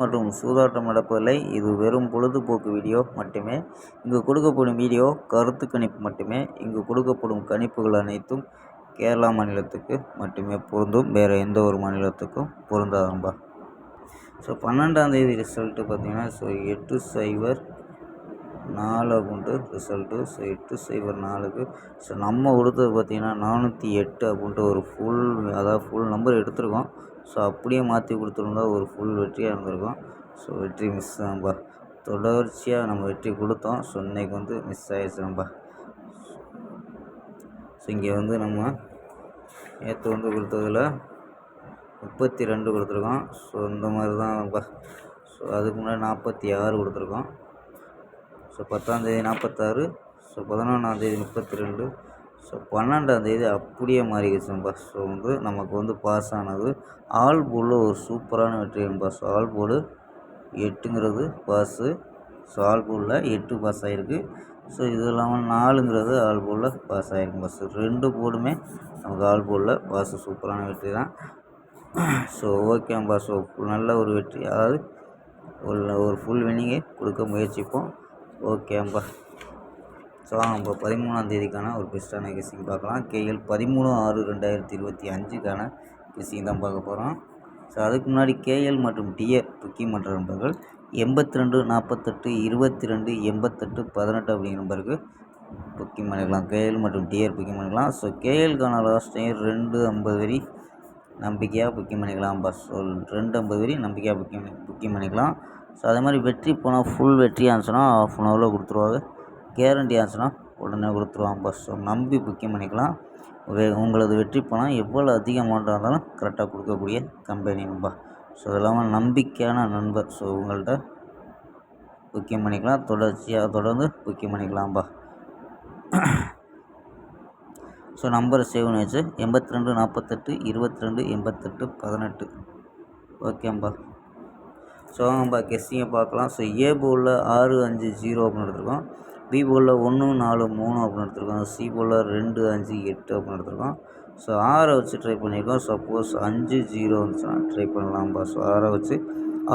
மற்றும் சூதாட்டம் நடப்பதில்லை. இது வெறும் பொழுதுபோக்கு வீடியோ மட்டுமே. இங்கு கொடுக்கப்படும் வீடியோ கருத்து கணிப்பு மட்டுமே. இங்கு கொடுக்கப்படும் கணிப்புகள் அனைத்தும் கேரளா மாநிலத்துக்கு மட்டுமே பொருந்தும். வேறு எந்த ஒரு மாநிலத்துக்கும் பொருந்தாதம்பா ஸோ பன்னெண்டாந்தேதி ரிசல்ட்டு பார்த்திங்கன்னா ஸோ எட்டு சைபர் நாலு அப்படின்ட்டு ரிசல்ட்டு ஸோ எட்டு சைபர் நாலுக்கு. ஸோ நம்ம கொடுத்தது பார்த்திங்கன்னா நானூற்றி எட்டு அப்படின்ட்டு ஒரு ஃபுல் அதாவது ஃபுல் நம்பர் எடுத்திருக்கோம். ஸோ அப்படியே மாற்றி கொடுத்துருந்தா ஒரு ஃபுல் வெற்றியாக இருந்திருக்கும். ஸோ வெற்றி மிஸ் தான்ப்பா. தொடர்ச்சியாக நம்ம வெற்றி கொடுத்தோம். ஸோ இன்றைக்கி வந்து மிஸ் ஆகிடுச்சு நம்ம ஸோ இங்கே வந்து நம்ம நேற்று வந்து கொடுத்ததில் முப்பத்தி ரெண்டு கொடுத்துருக்கோம். ஸோ இந்த மாதிரி தான் ஸோ அதுக்கு முன்னாடி நாற்பத்தி ஆறு கொடுத்துருக்கோம். ஸோ பத்தாந்தேதி நாற்பத்தாறு ஸோ பதினொன்றாந்தேதி முப்பத்தி ரெண்டு ஸோ பன்னெண்டாந்தேதி அப்படியே மாறிடுச்சுப்பா ஸோ வந்து நமக்கு வந்து பாஸ் ஆனது. ஆல் போலில் ஒரு சூப்பரான வெற்றிப்பா ஸோ ஆல் போல் எட்டுங்கிறது பாஸு ஸோ ஆல் போலில் எட்டு பாஸ் ஆகிருக்கு ஸோ இது இல்லாமல் நாலுங்கிறது ஆல் போலில் பாஸ் ஆகிருக்கு பஸ் ரெண்டு போர்டுமே நமக்கு ஆல் போலில் பாஸ் சூப்பரான வெற்றி தான். ஸோ ஓகேம்பா ஸோ நல்ல ஒரு வெற்றி. அதாவது ஒரு ஒரு ஃபுல் வினிங்கை கொடுக்க முயற்சிப்போம். ஓகேம்பா ஸோ நம்ம பதிமூணாம் தேதிக்கான ஒரு பெஸ்ட்டான கெஸ்ஸிங் பார்க்கலாம். கேஎல் பதிமூணு ஆறு ரெண்டாயிரத்தி இருபத்தி அஞ்சுக்கான கெஸ்ஸிங் தான் பார்க்க போகிறோம் ஸோ அதுக்கு முன்னாடி கேஎல் மற்றும் டிஎர் புக்கிங் பண்ணுற நம்பர்கள் எண்பத்தி ரெண்டு நாற்பத்தெட்டு இருபத்தி ரெண்டு எண்பத்தெட்டு பதினெட்டு அப்படிங்கிற நம்பருக்கு புக்கிங் பண்ணிக்கலாம் கேஎல் மற்றும் டிஆர் புக்கிங் பண்ணிக்கலாம் ஸோ கேஎல்கான லாஸ்ட் டைம் ரெண்டு ஐம்பது வரி நம்பிக்கையாக புக்கிங் பண்ணிக்கலாம் பஸ் சொல் ரெண்டு ஐம்பது வரி நம்பிக்கையாக புக்கிங் புக்கிங் பண்ணிக்கலாம் ஸோ அதே மாதிரி வெற்றி போனால் ஃபுல் வெற்றி ஆச்சுன்னா ஆஃப் அன் ஹவரில் கொடுத்துருவாங்க. கேரண்டி ஆச்சுன்னா உடனே கொடுத்துருவாங்க பஸ் ஸோ நம்பி புக்கிங் பண்ணிக்கலாம். உங்களது வெற்றி பணம் எவ்வளோ அதிக அமௌண்ட்டாக இருந்தாலும் கரெக்டாக கொடுக்கக்கூடிய கம்பெனிப்பா ஸோ அது இல்லாமல் நம்பிக்கையான நண்பர். ஸோ உங்கள்கிட்ட புக்கிங் பண்ணிக்கலாம். தொடர்ச்சியாக தொடர்ந்து புக்கிங் பண்ணிக்கலாம்ப்பா ஸோ நம்பரை சேவ் பண்ணி வச்சு எண்பத்தி ரெண்டு நாற்பத்தெட்டு இருபத்தி ரெண்டு எண்பத்தெட்டு பதினெட்டு. ஓகேம்பா ஸோ நம்ம கெஸ்ஸிங்கை பார்க்கலாம். ஸோ ஏ போலில் ஆறு அஞ்சு ஜீரோ அப்படின்னு எடுத்துருக்கோம். பி போலில் ஒன்று நாலு மூணு அப்படின்னு எடுத்துருக்கோம். சி போலில் ரெண்டு அஞ்சு எட்டு அப்படின்னு எடுத்துருக்கோம். ஸோ ஆறை வச்சு ட்ரை பண்ணியிருக்கோம். சப்போஸ் அஞ்சு ஜீரோ வந்துச்சுன்னா ட்ரை பண்ணலாம்ப்பா ஸோ ஆறை வச்சு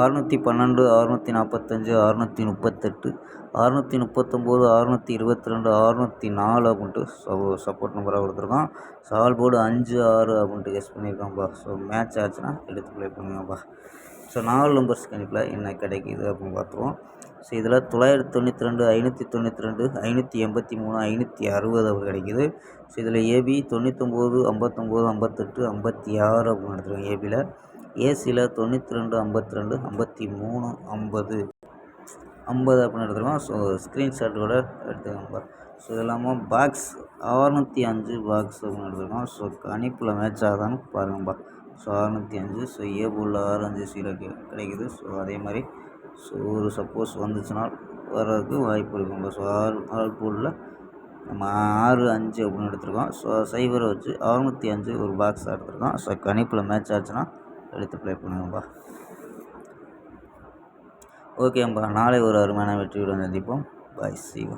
அறுநூற்றி பன்னெண்டு அறுநூற்றி நாற்பத்தஞ்சு அறுநூற்றி முப்பத்தெட்டு அறுநூற்றி முப்பத்தொம்போது அறுநூற்றி இருபத்தி ரெண்டு அறுநூற்றி நாலு அப்படின்ட்டு ஸோ சப்போர்ட் நம்பராக கொடுத்துருக்கோம். சால் போர்டு அஞ்சு ஆறு அப்படின்ட்டு கெஸ் பண்ணியிருக்கோம்ப்பா ஸோ மேட்ச் ஆச்சுன்னா எடுத்து ப்ளே பண்ணுங்கப்பா. ஸோ நாலு நம்பர்ஸ் கணிப்பில் என்ன கிடைக்கிது அப்படின்னு பார்த்துருவோம். ஸோ இதில் தொள்ளாயிரத்தி தொண்ணூற்றி ரெண்டு ஐநூற்றி தொண்ணூற்றி ரெண்டு ஐநூற்றி எண்பத்தி மூணு ஐநூற்றி அறுபது அப்படி கிடைக்கிது. ஸோ இதில் ஏபி தொண்ணூத்தொம்பது ஐம்பத்தொம்போது ஐம்பத்தெட்டு ஐம்பத்தி ஆறு அப்படின்னு எடுத்துருக்கோம் ஏபியில் ஏசியில் தொண்ணூற்றி ரெண்டு ஐம்பத்தி ரெண்டு ஐம்பத்தி மூணு ஐம்பது. ஐம்பது அப்படின்னு எடுத்துருக்கோம் ஸோ ஸ்க்ரீன்ஷாட்டோட எடுத்துக்கோங்க ஸோ இது இல்லாமல் பாக்ஸ் அறுநூற்றி அஞ்சு பாக்ஸ் அப்படின்னு எடுத்துருக்கோம் ஸோ கணிப்பில் மேட்ச் ஆகுதான்னு பாருங்கப்பா ஸோ அறநூற்றி அஞ்சு ஸோ ஏ போலில் ஆறு அஞ்சு சீரோ கிடைக்குது. ஸோ அதே மாதிரி ஸோ ஒரு சப்போஸ் வந்துச்சுன்னா வர்றதுக்கு வாய்ப்பு இருக்குங்க ஸோ ஆறு ஆறு போலில் நம்ம ஆறு அஞ்சு அப்படின்னு எடுத்துருக்கோம். ஸோ சைபரை வச்சு அறுநூற்றி அஞ்சு ஒரு பாக்ஸ் எடுத்துருக்கோம். ஸோ கணிப்பில் மேட்ச் ஆச்சுன்னா எடுத்து ப்ளே பண்ணுங்கப்பா. ஓகேம்பா நாளை ஒரு அருமையான வெற்றியுடன் சந்திப்போம். பாய் சீவா